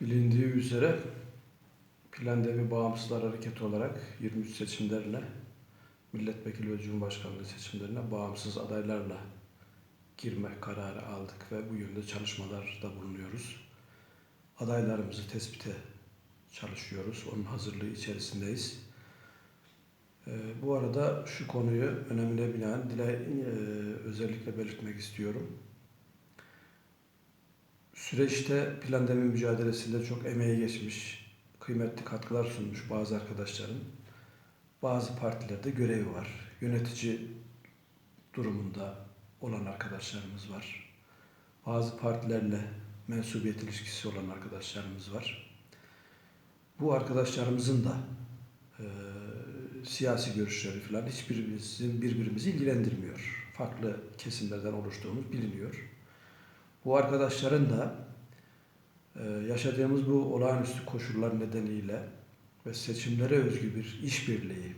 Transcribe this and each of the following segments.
Bilindiği üzere Plandevi Bağımsızlar Hareketi olarak 23 seçimlerle milletvekili ve cumhurbaşkanlığı seçimlerine bağımsız adaylarla girme kararı aldık ve bu yönde çalışmalarda bulunuyoruz. Adaylarımızı tespite çalışıyoruz. Onun hazırlığı içerisindeyiz. Ee, bu arada şu konuyu önemine binaen dile e, özellikle belirtmek istiyorum. Süreçte plandemi mücadelesinde çok emeği geçmiş, kıymetli katkılar sunmuş bazı arkadaşların bazı partilerde görevi var. Yönetici durumunda olan arkadaşlarımız var. Bazı partilerle mensubiyet ilişkisi olan arkadaşlarımız var. Bu arkadaşlarımızın da e, siyasi görüşleri falan hiçbirimizin birbirimizi ilgilendirmiyor. Farklı kesimlerden oluştuğumuz biliniyor. Bu arkadaşların da e, yaşadığımız bu olağanüstü koşullar nedeniyle ve seçimlere özgü bir işbirliği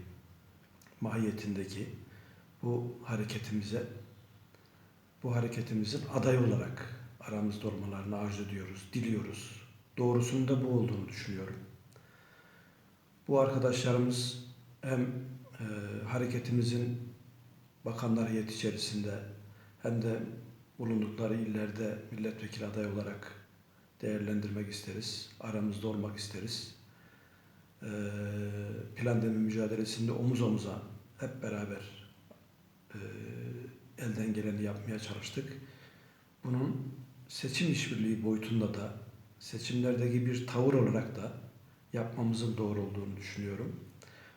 mahiyetindeki bu hareketimize, bu hareketimizin aday olarak aramızda olmalarını arzu ediyoruz, diliyoruz. Doğrusunun da bu olduğunu düşünüyorum. Bu arkadaşlarımız hem e, hareketimizin bakanlar heyeti içerisinde hem de bulundukları illerde milletvekili aday olarak değerlendirmek isteriz. Aramızda olmak isteriz. Ee, plandemi mücadelesinde omuz omuza hep beraber e, elden geleni yapmaya çalıştık. Bunun seçim işbirliği boyutunda da seçimlerdeki bir tavır olarak da yapmamızın doğru olduğunu düşünüyorum.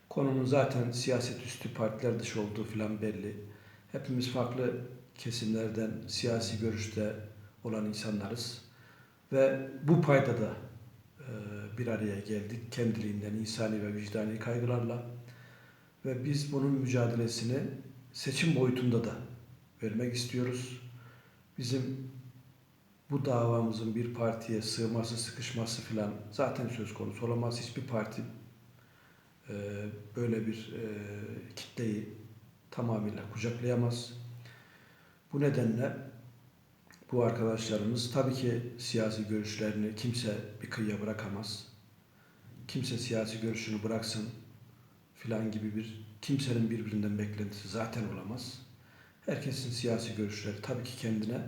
Konunun zaten siyaset üstü partiler dışı olduğu filan belli. Hepimiz farklı kesimlerden siyasi görüşte olan insanlarız. Ve bu payda da e, bir araya geldik kendiliğinden insani ve vicdani kaygılarla. Ve biz bunun mücadelesini seçim boyutunda da vermek istiyoruz. Bizim bu davamızın bir partiye sığması, sıkışması filan zaten söz konusu olamaz. Hiçbir parti e, böyle bir e, kitleyi tamamıyla kucaklayamaz. Bu nedenle bu arkadaşlarımız tabii ki siyasi görüşlerini kimse bir kıyıya bırakamaz. Kimse siyasi görüşünü bıraksın filan gibi bir kimsenin birbirinden beklentisi zaten olamaz. Herkesin siyasi görüşleri tabii ki kendine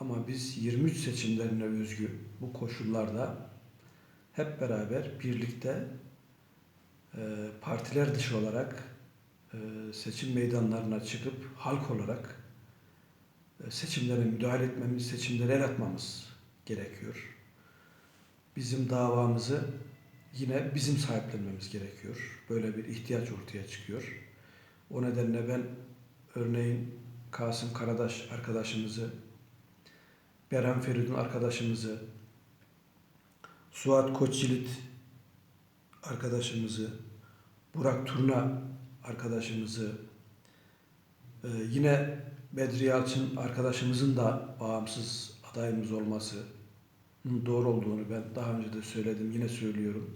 ama biz 23 seçimlerine özgü bu koşullarda hep beraber birlikte e, partiler dışı olarak e, seçim meydanlarına çıkıp halk olarak seçimlere müdahale etmemiz, seçimlere el atmamız gerekiyor. Bizim davamızı yine bizim sahiplenmemiz gerekiyor. Böyle bir ihtiyaç ortaya çıkıyor. O nedenle ben örneğin Kasım Karadaş arkadaşımızı, Berhan Feridun arkadaşımızı, Suat Koçyiğit arkadaşımızı, Burak Turna arkadaşımızı, e, yine Bedri Yalçın arkadaşımızın da bağımsız adayımız olması doğru olduğunu ben daha önce de söyledim, yine söylüyorum.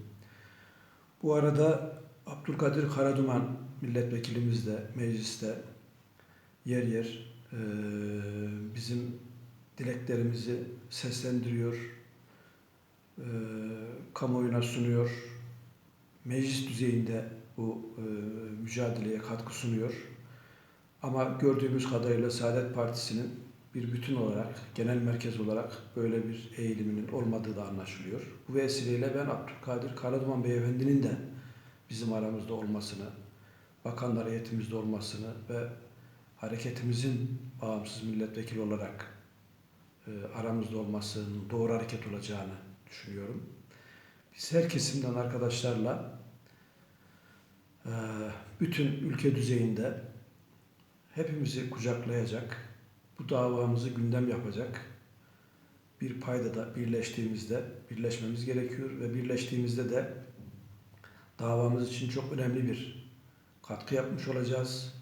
Bu arada Abdülkadir Karaduman milletvekilimiz de mecliste yer yer bizim dileklerimizi seslendiriyor, e, kamuoyuna sunuyor, meclis düzeyinde bu mücadeleye katkı sunuyor. Ama gördüğümüz kadarıyla Saadet Partisi'nin bir bütün olarak, genel merkez olarak böyle bir eğiliminin olmadığı da anlaşılıyor. Bu vesileyle ben Abdülkadir Karaduman Beyefendi'nin de bizim aramızda olmasını, bakanlar heyetimizde olmasını ve hareketimizin bağımsız milletvekili olarak e, aramızda olmasının doğru hareket olacağını düşünüyorum. Biz her kesimden arkadaşlarla e, bütün ülke düzeyinde hepimizi kucaklayacak, bu davamızı gündem yapacak bir payda da birleştiğimizde birleşmemiz gerekiyor ve birleştiğimizde de davamız için çok önemli bir katkı yapmış olacağız.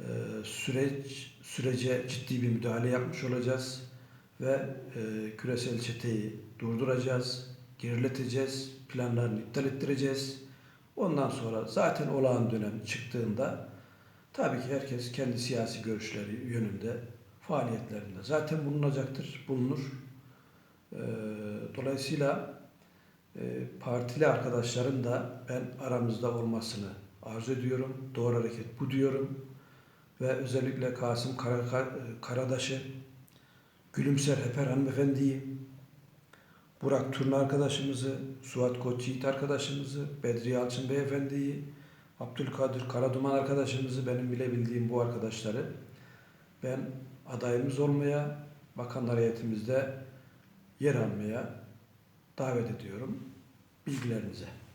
Ee, süreç sürece ciddi bir müdahale yapmış olacağız ve e, küresel çeteyi durduracağız, gerileteceğiz, planlarını iptal ettireceğiz. Ondan sonra zaten olağan dönem çıktığında Tabii ki herkes kendi siyasi görüşleri yönünde faaliyetlerinde zaten bulunacaktır, bulunur. Ee, dolayısıyla e, partili arkadaşların da ben aramızda olmasını arzu ediyorum. Doğru hareket bu diyorum. Ve özellikle Kasım Kara- Kar- Karadaş'ı, Gülümser Heper hanımefendiyi, Burak Turna arkadaşımızı, Suat Koç Yiğit arkadaşımızı, Bedri Yalçın beyefendiyi, Abdülkadir Karaduman arkadaşımızı, benim bile bildiğim bu arkadaşları ben adayımız olmaya, bakanlar heyetimizde yer almaya davet ediyorum. Bilgilerinize.